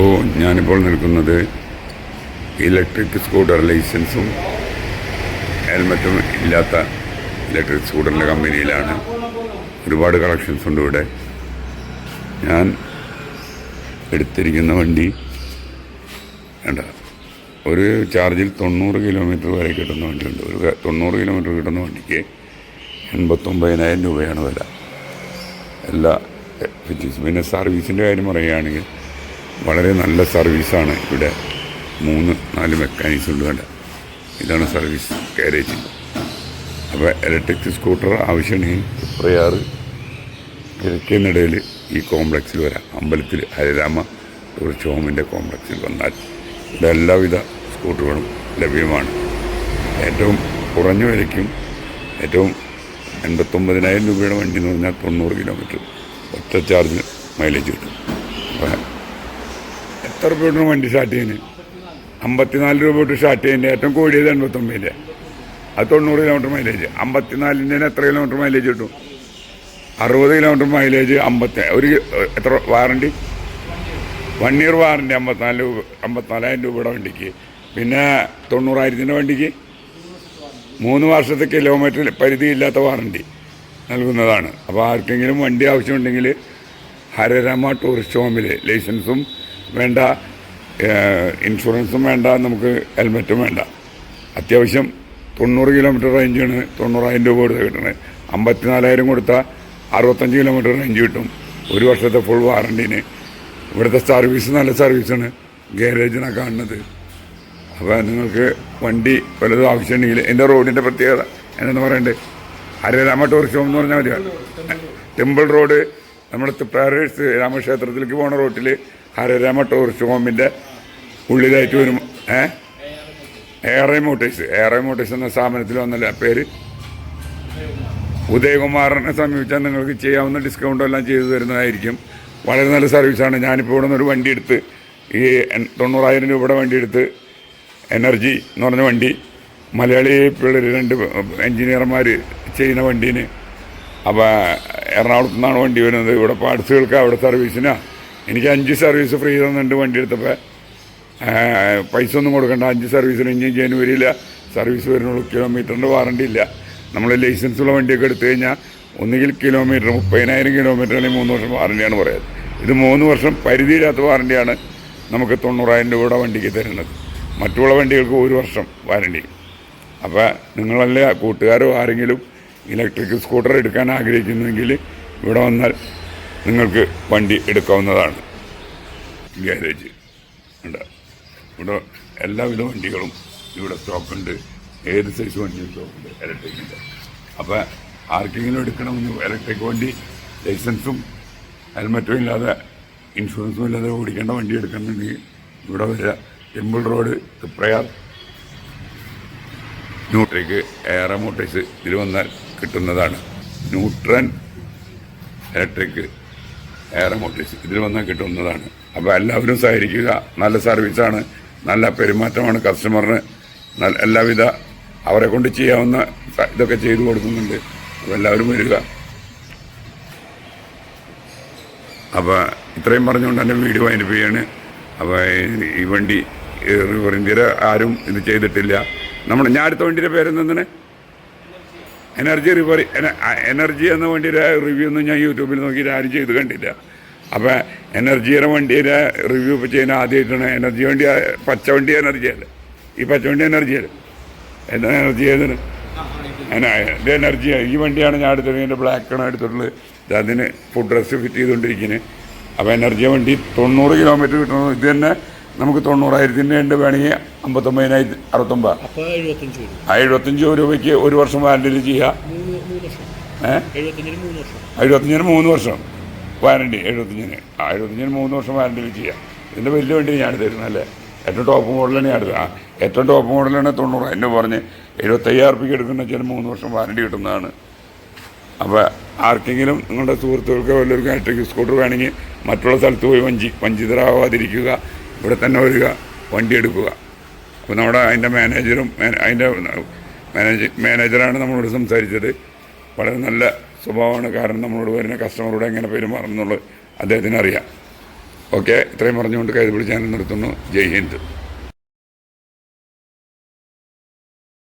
അപ്പോൾ ഞാനിപ്പോൾ നിൽക്കുന്നത് ഇലക്ട്രിക് സ്കൂട്ടർ ലൈസൻസും ഹെൽമറ്റും ഇല്ലാത്ത ഇലക്ട്രിക് സ്കൂട്ടറിന്റെ കമ്പനിയിലാണ്. ഒരുപാട് കളക്ഷൻസ് ഉണ്ട് ഇവിടെ. ഞാൻ എടുത്തിരിക്കുന്ന വണ്ടി വേണ്ട ഒരു ചാർജിൽ തൊണ്ണൂറ് കിലോമീറ്റർ വരെ കിട്ടുന്ന വണ്ടിയുണ്ട്. ഒരു തൊണ്ണൂറ് കിലോമീറ്റർ കിട്ടുന്ന വണ്ടിക്ക് എൺപത്തൊമ്പതിനായിരം രൂപയാണ് വില. എല്ലാ ഫിറ്റിങ്സ് പിന്നെ സർവീസിന്റെ കാര്യം പറയുകയാണെങ്കിൽ വളരെ നല്ല സർവീസാണ് ഇവിടെ. മൂന്ന് നാല് മെക്കാനിക്സ് ഉണ്ട് വേണ്ട ഇതാണ് സർവീസ് ഗാരേജ് അപ്പോൾ ഇലക്ട്രിക് സ്കൂട്ടർ ആവശ്യമുണ്ടെങ്കിൽ പ്രയാറ് കിഴക്കേനിടയിൽ ഈ കോംപ്ലക്സിൽ വരാം. അമ്പലത്തിൽ ഹരിരാമ ടൂറിസ്റ്റ് ഹോമിന്റെ കോംപ്ലക്സിൽ വന്നാൽ ഇവിടെ എല്ലാവിധ സ്കൂട്ടറുകളും ലഭ്യമാണ്. ഏറ്റവും കുറഞ്ഞ വിലയ്ക്കും ഏറ്റവും എൺപത്തൊമ്പതിനായിരം രൂപയുടെ വണ്ടി എന്ന് പറഞ്ഞാൽ തൊണ്ണൂറ് കിലോമീറ്റർ ഒറ്റ ചാർജ് മൈലേജ് കിട്ടും. അപ്പോൾ എത്ര രൂപ വണ്ടി സ്റ്റാർട്ട് ചെയ്യുന്നത് അമ്പത്തിനാല് രൂപ തൊട്ട് സ്റ്റാർട്ട് ചെയ്യുന്നത് ഏറ്റവും കൂടിയത് എൺപത്തൊമ്പതിന്റെ. അത് തൊണ്ണൂറ് കിലോമീറ്റർ മൈലേജ് അമ്പത്തിനാലിന്റെ എത്ര കിലോമീറ്റർ മൈലേജ് കിട്ടും? അറുപത് കിലോമീറ്റർ മൈലേജ് അമ്പത്തി ഒരു എത്ര വാറണ്ടി വൺ ഇയർ വാറണ്ടി അമ്പത്തിനാല് രൂപ അമ്പത്തിനാലായിരം രൂപയുടെ വണ്ടിക്ക്. പിന്നെ തൊണ്ണൂറായിരത്തിന്റെ വണ്ടിക്ക് മൂന്ന് വർഷത്തെ കിലോമീറ്റർ പരിധിയില്ലാത്ത വാറണ്ടി നൽകുന്നതാണ്. അപ്പോൾ ആർക്കെങ്കിലും വണ്ടി ആവശ്യമുണ്ടെങ്കിൽ ഹരരാമ ടൂറിസ്റ്റ് ഹോമിൽ ലൈസൻസും വേണ്ട ഇൻഷുറൻസും വേണ്ട നമുക്ക് ഹെൽമെറ്റും വേണ്ട. അത്യാവശ്യം തൊണ്ണൂറ് കിലോമീറ്റർ റേഞ്ചാണ് തൊണ്ണൂറായിരം രൂപ കൊടുത്ത് കിട്ടുന്നത് അമ്പത്തിനാലായിരം കൊടുത്താൽ അറുപത്തഞ്ച് കിലോമീറ്റർ റേഞ്ച് കിട്ടും. ഒരു വർഷത്തെ ഫുൾ വാറണ്ടീന് ഇവിടുത്തെ സർവീസ് നല്ല സർവീസാണ് ഗാരേജിനാണ് കാണുന്നത്. അപ്പോൾ നിങ്ങൾക്ക് വണ്ടി വലുതും ആവശ്യമുണ്ടെങ്കിൽ എന്റെ റോഡിന്റെ പ്രത്യേകത എന്താണെന്ന് പറയണ്ടേ? ഹരരാമ രാമ ടൂറിസം എന്ന് പറഞ്ഞാൽ മതി ടെമ്പിൾ റോഡ് നമ്മുടെ തൃപ്രാരേഴ്സ് രാമക്ഷേത്രത്തിലേക്ക് പോണ റോട്ടിൽ ഹരരാമ ടൂറിസ്റ്റ് ഹോമിന്റെ ഉള്ളിലായിട്ട് വരും. ഏ? ഐ മോട്ടേഴ്സ് ഐ മോട്ടേഴ്സ് എന്ന സ്ഥാപനത്തിൽ വന്നല്ല പേര്? ഉദയകുമാറിനെ സമീപിച്ചാൽ നിങ്ങൾക്ക് ചെയ്യാവുന്ന ഡിസ്കൗണ്ട് എല്ലാം ചെയ്തു തരുന്നതായിരിക്കും. വളരെ നല്ല സർവീസാണ് ഞാനിപ്പോൾ ഇവിടെ നിന്നൊരു വണ്ടി എടുത്ത് ഈ തൊണ്ണൂറായിരം രൂപയുടെ വണ്ടി എടുത്ത് എനർജി എന്ന് പറഞ്ഞ വണ്ടി മലയാളി പിള്ളേർ രണ്ട് എൻജിനീയർമാർ ചെയ്യുന്ന വണ്ടീന്. അപ്പോൾ എറണാകുളത്തു നിന്നാണ് വണ്ടി വരുന്നത്. ഇവിടെ പാർട്സുകൾക്ക് അവിടെ സർവീസിനാ എനിക്ക് അഞ്ച് സർവീസ് ഫ്രീ തന്നിട്ടുണ്ട് വണ്ടി എടുത്തപ്പോൾ പൈസ ഒന്നും കൊടുക്കണ്ട. അഞ്ച് സർവീസിന് ഇനി ജനുവരിയിൽ സർവീസ് വരുന്നുള്ളൂ. കിലോമീറ്ററിന്റെ വാറണ്ടി ഇല്ല. നമ്മൾ ലൈസൻസ് ഉള്ള വണ്ടിയൊക്കെ എടുത്തു കഴിഞ്ഞാൽ ഒന്നുകിൽ കിലോമീറ്റർ മുപ്പതിനായിരം കിലോമീറ്റർ അല്ലെങ്കിൽ മൂന്ന് വർഷം വാറണ്ടിയാണ് പറയുന്നത് ഇത് മൂന്ന് വർഷം പരിധിയില്ലാത്ത വാറണ്ടിയാണ് നമുക്ക് തൊണ്ണൂറായിരം രൂപയുടെ വണ്ടിക്ക് തരുന്നത്. മറ്റുള്ള വണ്ടികൾക്ക് ഒരു വർഷം വാറണ്ടി അപ്പോൾ നിങ്ങളല്ലേ കൂട്ടുകാരോ ആരെങ്കിലും ഇലക്ട്രിക് സ്കൂട്ടർ എടുക്കാൻ ആഗ്രഹിക്കുന്നുവെങ്കിൽ ഇവിടെ വന്നാൽ നിങ്ങൾക്ക് വണ്ടി എടുക്കാവുന്നതാണ്. ഗ്യാരേജ്. ഉണ്ട്. ഇവിടെ എല്ലാവിധ വണ്ടികളും ഇവിടെ സ്റ്റോക്കുണ്ട്. ഏത് സൈസ് വണ്ടി സ്റ്റോക്കുണ്ട്. ഇലക്ട്രിക്കിന്റെ അപ്പോൾ ആർക്കെങ്കിലും എടുക്കണമെന്ന് ഇലക്ട്രിക് വണ്ടി ലൈസൻസും ഹെൽമറ്റും ഇല്ലാതെ ഇൻഷുറൻസും ഇല്ലാതെ ഓടിക്കേണ്ട വണ്ടി എടുക്കണമെങ്കിൽ ഇവിടെ വരിക. Temple road Triprayar. ന്യൂട്രിക്ക് എയറ മോട്ടേഴ്സ് ഇതിൽ വന്നാൽ കിട്ടുന്നതാണ്. ന്യൂട്രൻ ഇലക്ട്രിക് എയർ മോട്ടിവേഷൻ ഇതിൽ വന്നാൽ കിട്ടുന്നതാണ് അപ്പോൾ എല്ലാവരും സഹകരിക്കുക. നല്ല സർവീസാണ് നല്ല പെരുമാറ്റമാണ് കസ്റ്റമറിന് എല്ലാവിധ അവരെ കൊണ്ട് ചെയ്യാവുന്ന ഇതൊക്കെ ചെയ്തു കൊടുക്കുന്നുണ്ട്. അപ്പോൾ എല്ലാവരും വരിക. അപ്പോൾ ഇത്രയും പറഞ്ഞുകൊണ്ട് എന്റെ വീഡിയോ വൈൻഡപ്പ് ചെയ്യാണ്. അപ്പോൾ ഈ- വണ്ടി ഇന്ത്യയിൽ ആരും ഇത് ചെയ്തിട്ടില്ല. നമ്മൾ ഞാൻ അടുത്ത വണ്ടിയുടെ പേരെന്താണ് എനർജി റിവർ എനർജി എന്ന വണ്ടിയുടെ റിവ്യൂ ഒന്നും ഞാൻ യൂട്യൂബിൽ നോക്കിയിട്ട് ആരും ചെയ്ത് കണ്ടില്ല. അപ്പോൾ എനർജിയുടെ വണ്ടിയുടെ റിവ്യൂ ഇപ്പോൾ ചെയ്യുന്ന ആദ്യമായിട്ടാണ് എനർജി വണ്ടി പച്ച വണ്ടി എനർജി അല്ലേ? ഈ പച്ച വണ്ടി എനർജി അല്ലേ? എന്താ എനർജി ഏതിന്? എന്റെ എനർജി ഈ വണ്ടിയാണ് ഞാൻ എന്റെ ബ്ലാക്കാണ് എടുത്തിട്ടുള്ളത്. അതിന് ഫുഡ് ഡ്രസ്സ് ഫിറ്റ് ചെയ്തുകൊണ്ടിരിക്കുന്നത് അപ്പോൾ എനർജി വണ്ടി തൊണ്ണൂറ് കിലോമീറ്റർ കിട്ടണം. ഇത് തന്നെ നമുക്ക് തൊണ്ണൂറായിരത്തിന്റെ ഉണ്ട് വേണമെങ്കിൽ അമ്പത്തൊമ്പതിനായിരത്തി അറുപത്തൊമ്പത്. ആ എഴുപത്തഞ്ച് രൂപയ്ക്ക് ഒരു വർഷം വാറണ്ടിയിൽ ചെയ്യുക ഏ? എഴുപത്തഞ്ചിന് മൂന്ന് വർഷം. വാറണ്ടി എഴുപത്തഞ്ചിന്. ആ എഴുപത്തഞ്ചിന് മൂന്ന് വർഷം വാറണ്ടിയിൽ ചെയ്യാം. ഇതിന്റെ വലിയ വണ്ടി ഞാൻ തരുന്നല്ലേ ഏറ്റവും ടോപ്പ് മോഡലാണ് ഞാൻ ആ ഏറ്റവും ടോപ്പ് മോഡലാണ് തൊണ്ണൂറ്. എന്നെ പറഞ്ഞ് എഴുപത്തയ്യായിരം റുപ്യക്ക് എടുക്കുന്ന വെച്ചാൽ മൂന്ന് വർഷം വാറണ്ടി കിട്ടുന്നതാണ്. അപ്പോൾ ആർക്കെങ്കിലും നിങ്ങളുടെ സുഹൃത്തുക്കൾക്ക് വല്ലവർക്കും ഇലക്ട്രിക് സ്കൂട്ടർ വേണമെങ്കിൽ മറ്റുള്ള സ്ഥലത്ത് പോയി വഞ്ചി വഞ്ചിതരാവാതിരിക്കുക. ഇവിടെ തന്നെ വരിക വണ്ടി എടുക്കുക. അപ്പോൾ നമ്മുടെ അതിന്റെ മാനേജറും മാന- അതിന്റെ മാനേജ് മാനേജറാണ് നമ്മളോട് സംസാരിച്ചത്. വളരെ നല്ല സ്വഭാവമാണ്. കാരണം നമ്മളോട് വരുന്ന കസ്റ്റമറോട് എങ്ങനെ എന്നുള്ളത് അദ്ദേഹത്തിന് അറിയാം. ഓക്കെ ഇത്രയും പറഞ്ഞുകൊണ്ട് കൈതപിടി ചാനൽ നിർത്തുന്നു. ജയ് ഹിന്ദ്.